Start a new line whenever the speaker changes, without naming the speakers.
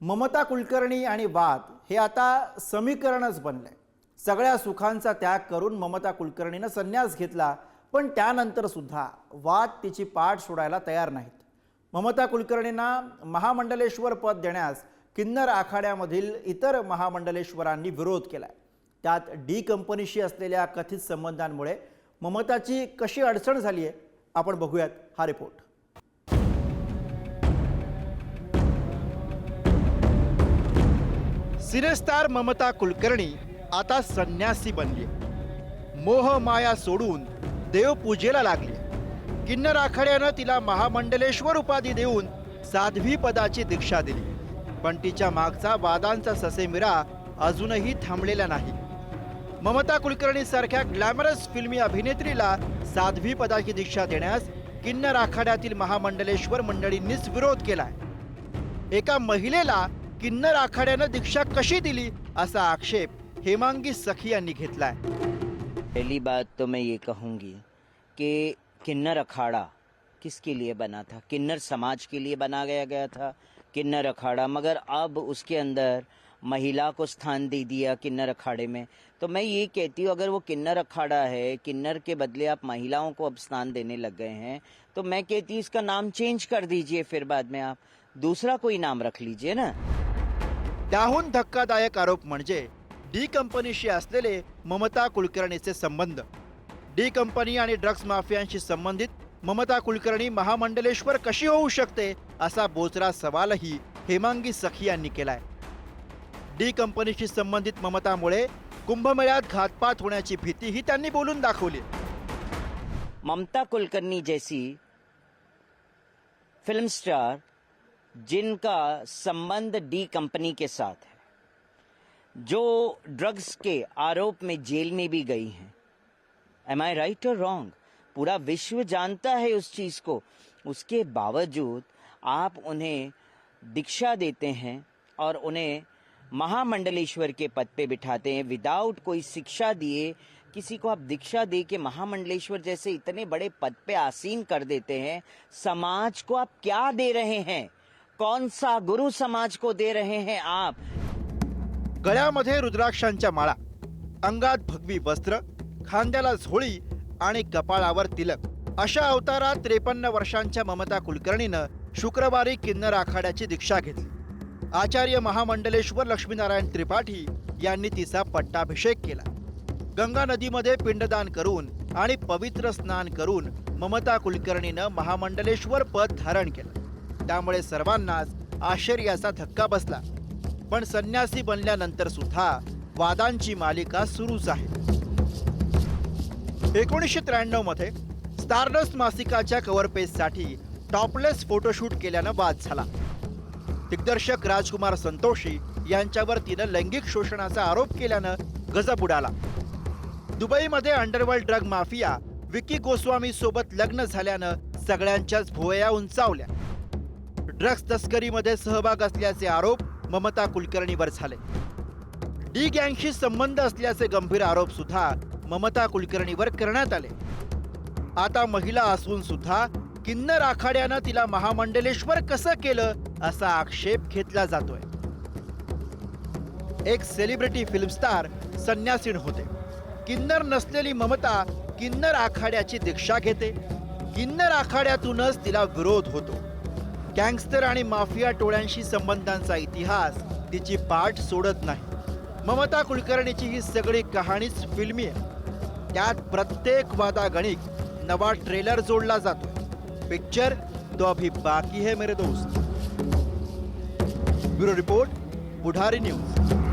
ममता कुलकर्णी आणि वाद हे आता समीकरणच बनलंय सगळ्या सुखांचा त्याग करून ममता कुलकर्णीनं संन्यास घेतला पण त्यानंतर सुद्धा वाद तिची पाठ सोडायला तयार नाहीत. ममता कुलकर्णींना महामंडलेश्वर पद देण्यास किन्नर आखाड्यामधील इतर महामंडलेश्वरांनी विरोध केलाय. त्यात डी कंपनीशी असलेल्या कथित संबंधांमुळे ममताची कशी अडचण झाली आहे आपण बघूयात हा रिपोर्ट सिनेस्टार ममता कुलकर्णी आता संन्यासी बनली. मोह माया सोडून देवपूजेला लागली. किन्नर आखाड्यानं तिला महामंडलेश्वर उपाधी देऊन साध्वी पदाची दीक्षा दिली. पण तिच्या मागचा वादांचा ससेमिरा अजूनही थांबलेला नाही. ममता कुलकर्णी सारख्या ग्लॅमरस फिल्मी अभिनेत्रीला साध्वी पदाची दीक्षा देण्यास किन्नर आखाड्यातील महामंडलेश्वर मंडळींनीच विरोध केलाय. एका महिलेला किन्नर आखाड्यानं दीक्षा कशी दिली असा आक्षेप हेमांगी सखी यांनी घेतलाय.
पहली बात तो मैं ये कहूँगी कि किन्नर अखाड़ा किसके लिए बना था? किन्नर समाज के लिए बनाया गया था, किन्नर अखाड़ा। मगर अब उसके अंदर महिला को स्थान दे दिया किन्नर अखाड़े में। तो मैं ये कहती हूँ, अगर वो किन्नर अखाड़ा है, किन्नर के बदले आप महिलाओं को अब स्थान देने लग गए हैं तो मैं कहती हूँ, इसका नाम चेंज कर दीजिए फिर बाद में आप। दूसरा कोई नाम रख लीजिए ना।
त्याहून धक्कादायक आरोप म्हणजे डी कंपनीशी असलेले ममता कुलकर्णीचे संबंध. डी कंपनी आणि ड्रग्ज माफियांशी संबंधित ममता कुलकर्णी महामंडलेश्वर कशी होऊ शकते असा बोचरा सवालही हेमांगी सखी यांनी केलाय. डी कंपनीशी संबंधित ममतामुळे कुंभमेळ्यात घातपात होण्याची भीतीही त्यांनी बोलून दाखवली.
ममता कुलकर्णी जैसी फिल्म स्टार जिनका संबंध डी कंपनी के साथ है, जो ड्रग्स के आरोप में जेल में भी गई हैं। एम आई राइट और रॉन्ग पूरा विश्व जानता है उस चीज़ को। उसके बावजूद आप उन्हें दीक्षा देते हैं और उन्हें महामंडलेश्वर के पद पे बिठाते हैं। विदाउट कोई शिक्षा दिए, किसी को आप दीक्षा दे के महामंडलेश्वर जैसे इतने बड़े पद पे आसीन कर देते हैं, समाज को आप क्या दे रहे हैं? कौन सा गुरु समाज को दे रहे हैं आप?
गळ्यामध्ये रुद्राक्षांच्या माळा अंगात भगवी वस्त्र खांद्याला झोळी आणि कपाळावर तिलक. अशा अवतारात त्रेपन्न वर्षांच्या ममता कुलकर्णीनं शुक्रवारी किन्नर आखाड्याची दीक्षा घेतली. आचार्य महामंडलेश्वर लक्ष्मीनारायण त्रिपाठी यांनी तिचा पट्टाभिषेक केला. गंगा नदीमध्ये पिंडदान करून आणि पवित्र स्नान करून ममता कुलकर्णीनं महामंडलेश्वर पद धारण केलं. त्यामुळे सर्वांनाच आश्चर्याचा धक्का बसला. पण संन्यासी बनल्यानंतर सुद्धा वादांची मालिका सुरूच आहे. एकोणीसशे त्र्याण्णवमध्ये स्टारडस्ट मासिकाच्या कव्हर पेजसाठी टॉपलेस फोटोशूट केल्यानं वाद झाला. दिग्दर्शक राजकुमार संतोषी यांच्यावर तिनं लैंगिक शोषणाचा आरोप केल्यानं गजब उडाला. दुबईमध्ये underworld drug mafia Vicky Goswami सोबत लग्न झाल्यानं सगळ्यांच्याच भुवया उंचावल्या. ड्रग्ज तस्करीमध्ये सहभाग असल्याचे आरोप ममता कुलकर्णीवर झाले. डी गँगशी संबंध असल्याचे गंभीर आरोप सुद्धा ममता कुलकर्णीवर करण्यात आले. आता महिला असून सुद्धा किन्नर आखाड्यानं तिला महामंडलेश्वर कसं केलं असा आक्षेप घेतला जातोय. एक सेलिब्रिटी फिल्म स्टार संन्यासीण होते. किन्नर नसलेली ममता किन्नर आखाड्याची दीक्षा घेते. किन्नर आखाड्यातूनच तिला विरोध होतो. गँगस्टर आणि माफिया टोळ्यांशी संबंधांचा इतिहास तिची पाठ सोडत नाही. ममता कुलकर्णीची ही सगळी कहाणीच फिल्मी आहे. त्यात प्रत्येक वादागणिक नवा ट्रेलर जोडला जातो पिक्चर तो अभी बाकी है मेरे दोस्त. Bureau report Budhari news.